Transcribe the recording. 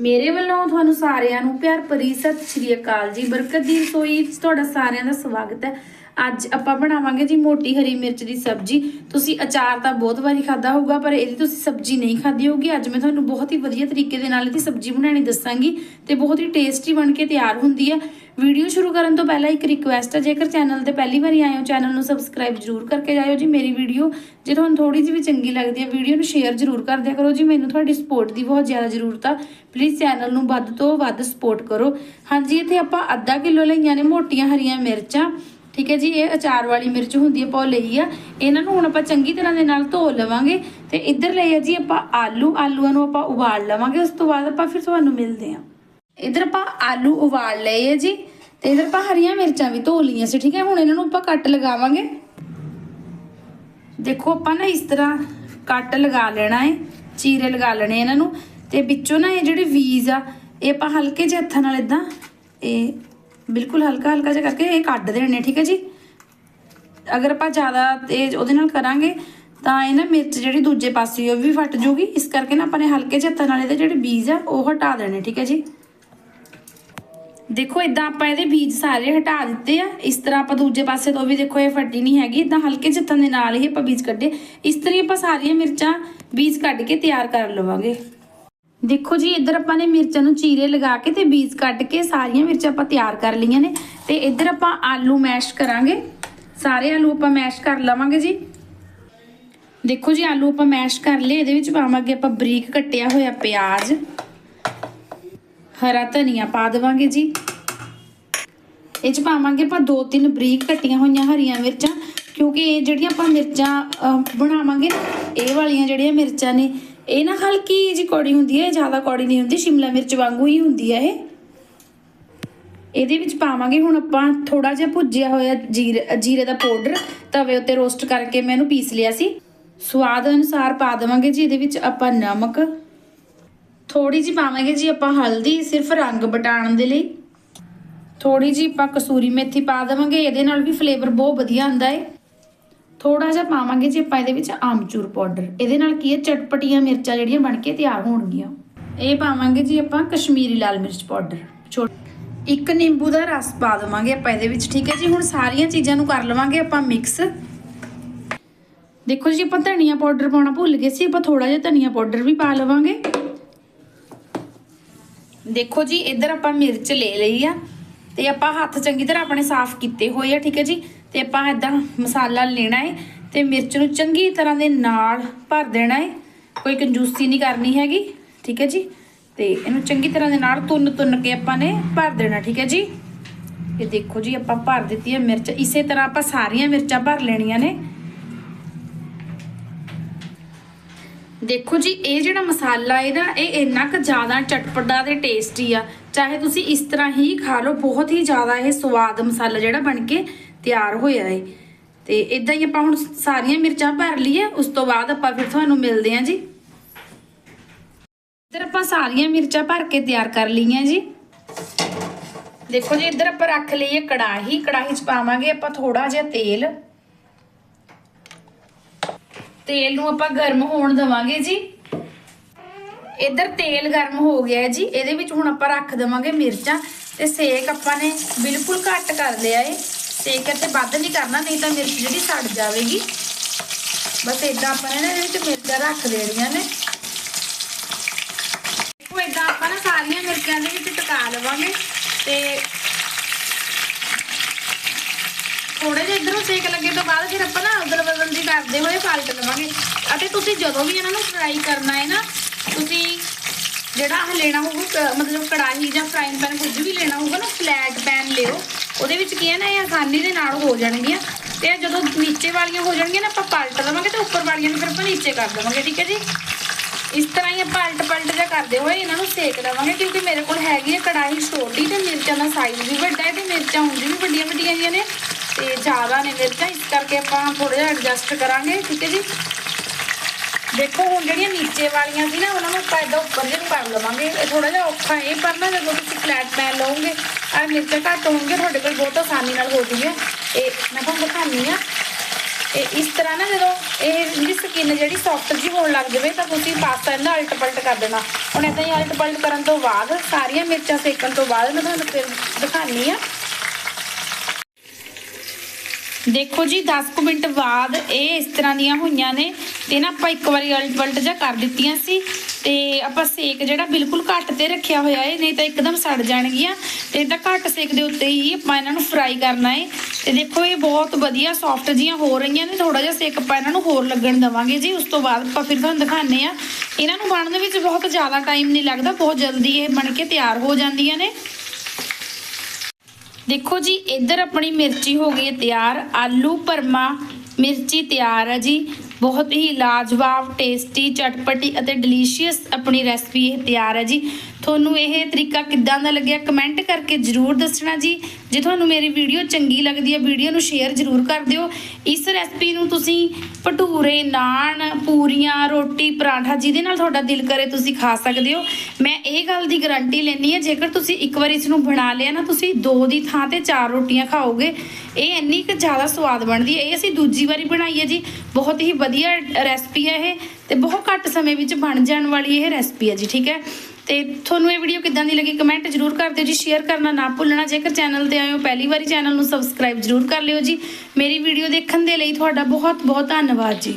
ਮੇਰੇ ਵੱਲੋਂ ਤੁਹਾਨੂੰ ਸਾਰਿਆਂ ਨੂੰ ਪਿਆਰ ਭਰੀ ਸਤਿ ਸ਼੍ਰੀ ਅਕਾਲ ਜੀ। ਬਰਕਤ ਦੀ ਰਸੋਈ 'ਚ ਤੁਹਾਡਾ ਸਾਰਿਆਂ ਦਾ ਸਵਾਗਤ ਹੈ। ਅੱਜ ਆਪਾਂ ਬਣਾਵਾਂਗੇ ਜੀ ਮੋਟੀ ਹਰੀ ਮਿਰਚ ਦੀ ਸਬਜ਼ੀ। ਤੁਸੀਂ ਅਚਾਰ ਤਾਂ ਬਹੁਤ ਵਾਰੀ ਖਾਦਾ ਹੋਊਗਾ, ਪਰ ਇਹਦੀ ਤੁਸੀਂ ਸਬਜ਼ੀ ਨਹੀਂ ਖਾਦੀ ਹੋਊਗੀ। ਅੱਜ ਮੈਂ ਤੁਹਾਨੂੰ ਬਹੁਤ ਹੀ ਵਧੀਆ ਤਰੀਕੇ ਦੇ ਨਾਲ ਇਹਦੀ ਸਬਜ਼ੀ ਬਣਾਉਣੀ ਦੱਸਾਂਗੀ ਤੇ ਬਹੁਤ ਹੀ ਟੇਸਟੀ ਬਣ ਕੇ ਤਿਆਰ ਹੁੰਦੀ ਹੈ। ਵੀਡੀਓ ਸ਼ੁਰੂ ਕਰਨ ਤੋਂ ਪਹਿਲਾਂ ਇੱਕ ਰਿਕੁਐਸਟ ਹੈ, ਜੇਕਰ ਚੈਨਲ ਤੇ ਪਹਿਲੀ ਵਾਰੀ ਆਏ ਹੋ ਚੈਨਲ ਨੂੰ ਸਬਸਕ੍ਰਾਈਬ ਜਰੂਰ ਕਰਕੇ ਜਾਇਓ ਜੀ ਮੇਰੀ ਵੀਡੀਓ। ਜੇ ਤੁਹਾਨੂੰ ਥੋੜੀ ਜਿਹੀ ਵੀ ਚੰਗੀ ਲੱਗਦੀ ਹੈ, ਵੀਡੀਓ ਨੂੰ ਸ਼ੇਅਰ ਜਰੂਰ ਕਰ ਦਿਆ ਕਰੋ ਜੀ, ਮੈਨੂੰ ਤੁਹਾਡੀ ਸਪੋਰਟ ਦੀ ਬਹੁਤ ਜ਼ਿਆਦਾ ਜ਼ਰੂਰਤ ਆ। ਪਲੀਜ਼ ਚੈਨਲ ਨੂੰ ਵੱਧ ਤੋਂ ਵੱਧ ਸਪੋਰਟ ਕਰੋ। ਹਾਂਜੀ, ਇੱਥੇ ਆਪਾਂ ਅੱਧਾ ਕਿਲੋ ਲਈਆਂ ਨੇ ਮੋਟੀਆਂ ਹਰੀਆਂ ਮਿਰਚਾਂ। ਠੀਕ ਹੈ ਜੀ, ਇਹ ਅਚਾਰ ਵਾਲੀ ਮਿਰਚ ਹੁੰਦੀ ਹੈ ਪਾ ਲਈ ਆ। ਇਹਨਾਂ ਨੂੰ ਹੁਣ ਆਪਾਂ ਚੰਗੀ ਤਰ੍ਹਾਂ ਦੇ ਨਾਲ ਧੋ ਲਵਾਂਗੇ ਤੇ ਇੱਧਰ ਲਈ ਆ ਜੀ ਆਪਾਂ ਆਲੂ। ਆਲੂਆਂ ਨੂੰ ਆਪਾਂ ਉਬਾਲ ਲਵਾਂਗੇ, ਉਸ ਤੋਂ ਬਾਅਦ ਆਪਾਂ ਫਿਰ ਤੁਹਾਨੂੰ ਮਿਲਦੇ ਹਾਂ। ਇੱਧਰ ਆਪਾਂ ਆਲੂ ਉਬਾਲ ਲਏ ਆ ਜੀ। ਤੇ ਇਧਰ ਆਪਾਂ ਹਰੀਆਂ ਮਿਰਚਾਂ ਵੀ ਧੋ ਲਈਆਂ ਸੀ, ਠੀਕ ਹੈ? ਹੁਣ ਇਹਨਾਂ ਨੂੰ ਆਪਾਂ ਕੱਟ ਲਗਾਵਾਂਗੇ। ਦੇਖੋ, ਆਪਾਂ ਨਾ ਇਸ ਤਰ੍ਹਾਂ ਕੱਟ ਲਗਾ ਲੈਣਾ ਹੈ ਚੀਰੇ ਲਗਾ ਲੈਣੇ ਇਹਨਾਂ ਨੂੰ। ਤੇ ਵਿੱਚੋਂ ਨਾ ਇਹ ਜਿਹੜੇ ਵੀਜ਼ ਆ, ਇਹ ਆਪਾਂ ਹਲਕੇ ਜਿਹੇ ਹੱਥਾਂ ਨਾਲ ਇਦਾਂ ਇਹ ਬਿਲਕੁਲ ਹਲਕਾ ਹਲਕਾ ਜਿਹਾ ਕਰਕੇ ਇਹ ਕੱਢ ਦੇਣੇ ਠੀਕ ਹੈ ਜੀ? ਅਗਰ ਆਪਾਂ ਜ਼ਿਆਦਾ ਤੇਜ਼ ਉਹਦੇ ਨਾਲ ਕਰਾਂਗੇ, ਤਾਂ ਇਹ ਨਾ ਮਿਰਚ ਜਿਹੜੀ ਦੂਜੇ ਪਾਸੇ ਉਹ ਵੀ ਫਟ ਜੂਗੀ। ਇਸ ਕਰਕੇ ਨਾ ਆਪਾਂ ਨੇ ਹਲਕੇ ਜਿਹੇ ਹੱਥਾਂ ਨਾਲ ਇਹਦੇ ਜਿਹੜੇ ਬੀਜ ਆ, ਉਹ ਹਟਾ ਦੇਣੇ, ਠੀਕ ਹੈ ਜੀ? ਦੇਖੋ ਇਦਾਂ ਆਪਾਂ ਇਹਦੇ ਬੀਜ ਸਾਰੇ ਹਟਾ ਦਿੱਤੇ ਆ। ਇਸ ਤਰ੍ਹਾਂ ਆਪਾਂ ਦੂਜੇ ਪਾਸੇ ਤੋਂ ਵੀ ਦੇਖੋ, ਇਹ ਫੱਟੀ ਨਹੀਂ ਹੈਗੀ। ਇਦਾਂ ਹਲਕੇ ਜਿਹੇ ਦੇ ਨਾਲ ਹੀ ਆਪਾਂ ਬੀਜ ਕੱਢੇ। ਇਸ ਤਰ੍ਹਾਂ ਆਪਾਂ ਸਾਰੀਆਂ ਮਿਰਚਾਂ ਬੀਜ ਕੱਢ ਕੇ ਤਿਆਰ ਕਰ ਲਵਾਂਗੇ। ਦੇਖੋ ਜੀ, ਇੱਧਰ ਆਪਾਂ ਨੇ ਮਿਰਚਾਂ ਨੂੰ ਚੀਰੇ ਲਗਾ ਕੇ ਤੇ ਬੀਜ ਕੱਢ ਕੇ ਸਾਰੀਆਂ ਮਿਰਚਾਂ ਆਪਾਂ ਤਿਆਰ ਕਰ ਲਈਆਂ ਨੇ। ਤੇ ਇੱਧਰ ਆਪਾਂ ਆਲੂ ਮੈਸ਼ ਕਰਾਂਗੇ। ਸਾਰੇ ਆਲੂ ਆਪਾਂ ਮੈਸ਼ ਕਰ ਲਵਾਂਗੇ ਜੀ। ਦੇਖੋ ਜੀ, ਆਲੂ ਆਪਾਂ ਮੈਸ਼ ਕਰ ਲਏ। ਇਹਦੇ ਵਿੱਚ ਪਾਵਾਂਗੇ ਆਪਾਂ ਬਰੀਕ ਕੱਟਿਆ ਹੋਇਆ ਪਿਆਜ਼। ਹਰਾ ਧਨੀਆ ਪਾ ਦੇਵਾਂਗੇ ਜੀ। ਇਹ ਚ ਪਾਵਾਂਗੇ ਆਪਾਂ ਦੋ ਤਿੰਨ ਬਰੀਕ ਕੱਟੀਆਂ ਹੋਈਆਂ ਹਰੀਆਂ ਮਿਰਚਾਂ, ਕਿਉਂਕਿ ਇਹ ਜਿਹੜੀਆਂ ਆਪਾਂ ਮਿਰਚਾਂ ਬਣਾਵਾਂਗੇ, ਇਹ ਵਾਲੀਆਂ ਜਿਹੜੀਆਂ ਮਿਰਚਾਂ ਨੇ, ਇਹ ਨਾ ਹਲਕੀ ਜਿਹੀ ਕੌੜੀ ਹੁੰਦੀ ਹੈ, ਇਹ ਜ਼ਿਆਦਾ ਕੌੜੀ ਨਹੀਂ ਹੁੰਦੀ, ਸ਼ਿਮਲਾ ਮਿਰਚ ਵਾਂਗੂ ਹੀ ਹੁੰਦੀ ਹੈ ਇਹ। ਇਹਦੇ ਵਿੱਚ ਪਾਵਾਂਗੇ ਹੁਣ ਆਪਾਂ ਥੋੜਾ ਜਿਹਾ ਭੁੱਜਿਆ ਹੋਇਆ ਜੀਰੇ ਜੀਰੇ ਦਾ ਪਾਊਡਰ, ਤਵੇ ਉੱਤੇ ਰੋਸਟ ਕਰਕੇ ਮੈਂ ਇਹਨੂੰ ਪੀਸ ਲਿਆ ਸੀ। ਸਵਾਦ ਅਨੁਸਾਰ ਪਾ ਦੇਵਾਂਗੇ ਜੀ, ਇਹਦੇ ਵਿੱਚ ਆਪਾਂ ਨਮਕ। ਥੋੜੀ ਜਿਹੀ ਪਾਵਾਂਗੇ ਜੀ ਆਪਾਂ ਹਲਦੀ ਸਿਰਫ ਰੰਗ ਬਟਾਉਣ ਦੇ ਲਈ। ਥੋੜੀ ਜਿਹੀ ਆਪਾਂ ਕਸੂਰੀ ਮੇਥੀ ਪਾ ਦੇਵਾਂਗੇ, ਇਹਦੇ ਨਾਲ ਵੀ ਫਲੇਵਰ ਬਹੁਤ ਵਧੀਆ ਆਉਂਦਾ ਹੈ ਥੋੜਾ ਜਿਹਾ ਪਾਵਾਂਗੇ ਜੀ ਆਪਾਂ ਇਹਦੇ ਵਿੱਚ ਆਮਚੂਰ ਪਾਊਡਰ। ਇਹਦੇ ਨਾਲ ਕੀ ਹੈ ਚਟਪਟੀਆਂ ਮਿਰਚਾਂ ਜਿਹੜੀਆਂ ਬਣ ਕੇ ਤਿਆਰ ਹੋਣਗੀਆਂ। ਇਹ ਪਾਵਾਂਗੇ ਜੀ ਆਪਾਂ ਕਸ਼ਮੀਰੀ ਲਾਲ ਮਿਰਚ ਪਾਊਡਰ। ਛੋਟ ਇੱਕ ਨਿੰਬੂ ਦਾ ਰਸ ਪਾ ਦੇਵਾਂਗੇ ਆਪਾਂ ਇਹਦੇ ਵਿੱਚ, ਠੀਕ ਹੈ ਜੀ? ਹੁਣ ਸਾਰੀਆਂ ਚੀਜ਼ਾਂ ਨੂੰ ਕਰ ਲਵਾਂਗੇ ਆਪਾਂ ਮਿਕਸ। ਦੇਖੋ ਜੀ, ਆਪਾਂ ਧਨੀਆ ਪਾਊਡਰ ਪਾਉਣਾ ਭੁੱਲ ਗਏ ਸੀ, ਆਪਾਂ ਥੋੜਾ ਜਿਹਾ ਧਨੀਆ ਪਾਊਡਰ ਵੀ ਪਾ ਲਵਾਂਗੇ। ਦੇਖੋ ਜੀ, ਇੱਧਰ ਆਪਾਂ ਮਿਰਚ ਲੈ ਲਈ ਆ ਤੇ ਆਪਾਂ ਹੱਥ ਚੰਗੀ ਤਰ੍ਹਾਂ ਆਪਣੇ ਸਾਫ਼ ਕੀਤੇ ਹੋਏ ਆ, ਠੀਕ ਹੈ ਜੀ? ਤੇ ਆਪਾਂ ਇਦਾਂ ਮਸਾਲਾ ਲੈਣਾ ਹੈ ਤੇ ਮਿਰਚ ਨੂੰ ਚੰਗੀ ਤਰ੍ਹਾਂ ਦੇ ਨਾਲ ਭਰ ਦੇਣਾ ਹੈ ਕੋਈ ਕੰਜੂਸੀ ਨਹੀਂ ਕਰਨੀ ਹੈਗੀ, ਠੀਕ ਹੈ ਜੀ? ਤੇ ਇਹਨੂੰ ਚੰਗੀ ਤਰ੍ਹਾਂ ਦੇ ਨਾਲ ਤੁੰਨ ਤੁੰਨ ਕੇ ਆਪਾਂ ਨੇ ਭਰ ਦੇਣਾ, ਠੀਕ ਹੈ ਜੀ? ਇਹ ਦੇਖੋ ਜੀ, ਆਪਾਂ ਭਰ ਦਿੱਤੀ ਹੈ ਮਿਰਚ। ਇਸੇ ਤਰ੍ਹਾਂ ਆਪਾਂ ਸਾਰੀਆਂ ਮਿਰਚਾਂ ਭਰ ਲੈਣੀਆਂ ਨੇ। ਦੇਖੋ ਜੀ, ਇਹ ਜਿਹੜਾ ਮਸਾਲਾ ਇਹਦਾ, ਇਹ ਇੰਨਾ ਕੁ ਜ਼ਿਆਦਾ ਚਟਪਟਾ ਤੇ ਟੇਸਟੀ ਆ। ਚਾਹੇ ਤੁਸੀਂ ਇਸ ਤਰ੍ਹਾਂ ਹੀ ਖਾ ਲਓ, ਬਹੁਤ ਹੀ ਜ਼ਿਆਦਾ ਇਹ ਸਵਾਦ ਮਸਾਲਾ ਜਿਹੜਾ ਬਣ ਕੇ ਤਿਆਰ ਹੋਇਆ ਹੈ। ਤੇ ਇਦਾਂ ਹੀ ਆਪਾਂ ਹੁਣ ਸਾਰੀਆਂ ਮਿਰਚਾਂ ਭਰ ਲਈਏ, ਉਸ ਤੋਂ ਬਾਅਦ ਆਪਾਂ ਫਿਰ ਤੁਹਾਨੂੰ ਮਿਲਦੇ ਹਾਂ ਜੀ। ਇੱਧਰ ਆਪਾਂ ਸਾਰੀਆਂ ਮਿਰਚਾਂ ਭਰ ਕੇ ਤਿਆਰ ਕਰ ਲਈਆਂ ਜੀ। ਦੇਖੋ ਜੀ, ਇੱਧਰ ਆਪਾਂ ਰੱਖ ਲਈਏ ਕੜਾਹੀ। ਕੜਾਹੀ 'ਚ ਪਾਵਾਂਗੇ ਆਪਾਂ ਥੋੜਾ ਜਿਹਾ ਤੇਲ। ਤੇਲ ਨੂੰ ਆਪਾਂ ਗਰਮ ਹੋਣ ਦਵਾਂਗੇ ਜੀ। ਇੱਧਰ ਤੇਲ ਗਰਮ ਹੋ ਗਿਆ ਹੈ ਜੀ। ਇਹਦੇ ਵਿੱਚ ਹੁਣ ਆਪਾਂ ਰੱਖ ਦਵਾਂਗੇ ਮਿਰਚਾਂ। ਤੇ ਸੇਕ ਆਪਾਂ ਨੇ ਬਿਲਕੁਲ ਘੱਟ ਕਰ ਲਿਆ ਏ। ਸੇਕ ਇੱਥੇ ਵੱਧ ਨਹੀਂ ਕਰਨਾ, ਨਹੀਂ ਤਾਂ ਮਿਰਚ ਜਿਹੜੀ ਸੜ ਜਾਵੇਗੀ। ਬਸ ਇਦਾਂ ਆਪਾਂ ਨੇ ਨਾ ਇਹਦੇ ਵਿੱਚ ਮਿਰਚਾਂ ਰੱਖ ਦੇਣੀਆਂ ਨੇ। ਉਹ ਇਦਾਂ ਆਪਾਂ ਨਾ ਸਾਰੀਆਂ ਮਿਰਚਾਂ ਦੇ ਵਿੱਚ ਟਿਕਾ ਲਵਾਂਗੇ। ਤੇ ਥੋੜੇ ਜਿਹਾ ਇਧਰੋਂ ਸੇਕ ਲੱਗੇ ਤੋਂ ਬਾਅਦ ਫਿਰ ਆਪਾਂ ਨਾ ਅਦਲ ਬਦਲ ਦੀ ਕਰਦੇ ਹੋਏ ਪਲਟ ਲਵਾਂਗੇ। ਅਤੇ ਤੁਸੀਂ ਜਦੋਂ ਵੀ ਇਹਨਾਂ ਨੂੰ ਫਰਾਈ ਕਰਨਾ ਹੈ ਨਾ, ਤੁਸੀਂ ਜਿਹੜਾ ਆਹ ਲੈਣਾ ਹੋਊਗਾ ਮਤਲਬ ਕੜਾਹੀ ਜਾਂ ਫਰਾਈਂਗ ਪੈਨ ਕੁਝ ਵੀ ਲੈਣਾ ਹੋਊਗਾ ਨਾ ਫਲੈਟ ਪੈਨ ਲਿਓ। ਉਹਦੇ ਵਿੱਚ ਕੀ ਹੈ ਨਾ, ਇਹ ਆਸਾਨੀ ਦੇ ਨਾਲ ਹੋ ਜਾਣਗੀਆਂ। ਤੇ ਜਦੋਂ ਨੀਚੇ ਵਾਲੀਆਂ ਹੋ ਜਾਣਗੀਆਂ ਨਾ, ਆਪਾਂ ਪਲਟ ਲਵਾਂਗੇ ਤੇ ਉੱਪਰ ਵਾਲੀਆਂ ਨੂੰ ਫਿਰ ਆਪਾਂ ਨੀਚੇ ਕਰ ਦੇਵਾਂਗੇ ਠੀਕ ਹੈ ਜੀ? ਇਸ ਤਰ੍ਹਾਂ ਹੀ ਆਪਾਂ ਪਲਟ ਪਲਟ ਜਿਹਾ ਕਰਦੇ ਹੋਏ ਇਹਨਾਂ ਨੂੰ ਸੇਕ ਲਵਾਂਗੇ, ਕਿਉਂਕਿ ਮੇਰੇ ਕੋਲ ਹੈਗੀ ਹੈ ਕੜਾਹੀ ਛੋਟੀ ਤੇ ਮਿਰਚਾਂ ਦਾ ਸਾਈਜ਼ ਵੀ ਵੱਡਾ ਹੈ ਤੇ ਮਿਰਚਾਂ ਹੁੰਦੀ ਵੀ ਵੱਡੀਆਂ ਵੱਡੀਆਂ ਜੀਆਂ ਨੇ। ਤੇ ਜ਼ਿਆਦਾ ਨੇ ਮਿਰਚਾਂ, ਇਸ ਕਰਕੇ ਆਪਾਂ ਥੋੜਾ ਜਿਹਾ ਐਡਜਸਟ ਕਰਾਂਗੇ, ਠੀਕ ਹੈ ਜੀ? ਦੇਖੋ, ਹੁਣ ਜਿਹੜੀਆਂ ਨੀਚੇ ਵਾਲੀਆਂ ਸੀ ਨਾ, ਉਹਨਾਂ ਨੂੰ ਆਪਾਂ ਏਦਾਂ ਉੱਪਰ ਜਿਹੇ ਨੂੰ ਕਰ ਲਵਾਂਗੇ। ਇਹ ਥੋੜਾ ਜਿਹਾ ਔਖਾ ਇਹ ਪਰ ਨਾ ਜਦੋਂ ਤੁਸੀਂ ਫਲੈਟ ਪੈਨ ਲਓਗੇ ਆ ਮਿਰਚਾਂ ਘੱਟ ਹੋਣਗੇ ਤੁਹਾਡੇ ਕੋਲ ਬਹੁਤ ਆਸਾਨੀ ਨਾਲ ਹੋ ਜੂਗੀ ਇਹ ਮੈਂ ਤੁਹਾਨੂੰ ਦਿਖਾਉਂਦੀ ਆ ਤੇ ਇਸ ਤਰ੍ਹਾਂ ਨਾ ਜਦੋਂ ਇਹ ਇਹਦੀ ਸਕਿਨ ਜਿਹੜੀ ਸੌਫਟ ਜੀ ਹੋਣ ਲੱਗ ਜਾਵੇ, ਤਾਂ ਤੁਸੀਂ ਪਾਸਤਾ ਇਹਦਾ ਅਲਟ ਪਲਟ ਕਰ ਦੇਣਾ। ਹੁਣ ਇਦਾਂ ਹੀ ਅਲਟ ਪਲਟ ਕਰਨ ਤੋਂ ਬਾਅਦ, ਸਾਰੀਆਂ ਮਿਰਚਾਂ ਸੇਕਣ ਤੋਂ ਬਾਅਦ ਮੈਂ ਤੁਹਾਨੂੰ ਫਿਰ ਦਿਖਾਉਂਦੀ ਆ ਦੇਖੋ ਜੀ 10 ਕੁ ਮਿੰਟ ਬਾਅਦ ਇਹ ਇਸ ਤਰ੍ਹਾਂ ਦੀਆਂ ਹੋਈਆਂ ਨੇ ਤੇ ਨਾ ਆਪਾਂ ਇੱਕ ਵਾਰੀ ਅਲਟ ਪਲਟ ਜਾ ਕਰ ਦਿੱਤੀਆਂ ਸੀ ਤੇ ਆਪਾਂ ਸੇਕ ਜਿਹੜਾ ਬਿਲਕੁਲ ਘੱਟ ਤੇ ਰੱਖਿਆ ਹੋਇਆ ਹੈ ਨਹੀਂ ਤਾਂ ਇੱਕਦਮ ਸੜ ਜਾਣਗੀਆਂ ਤੇ ਇਹਦਾ ਘੱਟ ਸੇਕ ਦੇ ਉੱਤੇ ਹੀ ਆਪਾਂ ਇਹਨਾਂ ਨੂੰ ਫਰਾਈ ਕਰਨਾ ਏ। ਤੇ ਦੇਖੋ, ਇਹ ਬਹੁਤ ਵਧੀਆ ਸੌਫਟ ਜੀਆਂ ਹੋ ਰਹੀਆਂ ਨੇ ਥੋੜਾ ਜਿਹਾ ਸੇਕ ਆਪਾਂ ਇਹਨਾਂ ਨੂੰ ਹੋਰ ਲੱਗਣ ਦਵਾਂਗੇ ਜੀ। ਉਸ ਤੋਂ ਬਾਅਦ ਆਪਾਂ ਫਿਰ ਤੁਹਾਨੂੰ ਦਿਖਾਣੇ ਆ ਇਹਨਾਂ ਨੂੰ ਬਣਨ ਵਿੱਚ ਬਹੁਤ ਜ਼ਿਆਦਾ ਟਾਈਮ ਨਹੀਂ ਲੱਗਦਾ, ਬਹੁਤ ਜਲਦੀ ਇਹ ਬਣ ਕੇ ਤਿਆਰ ਹੋ ਜਾਂਦੀਆਂ ਨੇ। ਦੇਖੋ ਜੀ, ਇੱਧਰ ਆਪਣੀ ਮਿਰਚੀ ਹੋ ਗਈ ਹੈ ਤਿਆਰ। ਆਲੂ ਪਰਮਾ ਮਿਰਚੀ ਤਿਆਰ ਹੈ ਜੀ। ਬਹੁਤ ਹੀ ਲਾਜਵਾਬ ਟੇਸਟੀ ਚਟਪਟੀ ਅਤੇ ਡਿਲੀਸ਼ੀਅਸ ਆਪਣੀ ਰੈਸਪੀ ਇਹ ਤਿਆਰ ਹੈ ਜੀ। ਤੁਹਾਨੂੰ ਇਹ ਤਰੀਕਾ ਕਿੱਦਾਂ ਦਾ ਲੱਗਿਆ ਕਮੈਂਟ ਕਰਕੇ ਜਰੂਰ ਦੱਸਣਾ ਜੀ। ਜੇ ਤੁਹਾਨੂੰ ਮੇਰੀ ਵੀਡੀਓ ਚੰਗੀ ਲੱਗਦੀ ਹੈ, ਵੀਡੀਓ ਨੂੰ ਸ਼ੇਅਰ ਜਰੂਰ ਕਰ ਦਿਓ। ਇਸ ਰੈਸਪੀ ਨੂੰ ਤੁਸੀਂ ਭਟੂਰੇ, ਨਾਨ, ਪੂਰੀਆਂ, ਰੋਟੀ, ਪਰਾਂਠਾ ਜਿਹਦੇ ਨਾਲ ਤੁਹਾਡਾ ਦਿਲ ਕਰੇ ਤੁਸੀਂ ਖਾ ਸਕਦੇ ਹੋ। ਮੈਂ ਇਹ ਗੱਲ ਦੀ ਗਾਰੰਟੀ ਲੈਣੀ ਹੈ, ਜੇਕਰ ਤੁਸੀਂ ਇੱਕ ਵਾਰ ਇਸ ਨੂੰ ਬਣਾ ਲਿਆ ਨਾ, ਤੁਸੀਂ ਦੋ ਦੀ ਥਾਂ ਤੇ ਚਾਰ ਰੋਟੀਆਂ ਖਾਓਗੇ। ਇਹ ਇੰਨੀ ਕੁ ਜ਼ਿਆਦਾ ਸਵਾਦ ਬਣਦੀ ਹੈ। ਇਹ ਅਸੀਂ ਦੂਜੀ ਵਾਰੀ ਬਣਾਈ ਹੈ ਜੀ। ਬਹੁਤ ਹੀ ਵਧੀਆ ਰੈਸਪੀ ਹੈ ਇਹ ਤੇ ਬਹੁਤ ਘੱਟ ਸਮੇਂ ਵਿੱਚ ਬਣ ਜਾਣ ਵਾਲੀ ਇਹ ਰੈਸਪੀ ਹੈ ਜੀ, ਠੀਕ ਹੈ? ਤੇ ਤੁਹਾਨੂੰ ਇਹ ਵੀਡੀਓ ਕਿੱਦਾਂ ਦੀ ਲੱਗੀ ਕਮੈਂਟ ਜਰੂਰ ਕਰ ਦਿਓ ਜੀ ਸ਼ੇਅਰ ਕਰਨਾ ਨਾ ਭੁੱਲਣਾ। ਜੇਕਰ ਚੈਨਲ ਤੇ ਆਏ ਹੋ, ਪਹਿਲੀ ਵਾਰੀ ਚੈਨਲ ਨੂੰ ਸਬਸਕ੍ਰਾਈਬ ਜਰੂਰ ਕਰ ਲਿਓ ਜੀ। ਮੇਰੀ ਵੀਡੀਓ ਦੇਖਣ ਦੇ ਲਈ ਤੁਹਾਡਾ ਬਹੁਤ ਬਹੁਤ ਧੰਨਵਾਦ ਜੀ।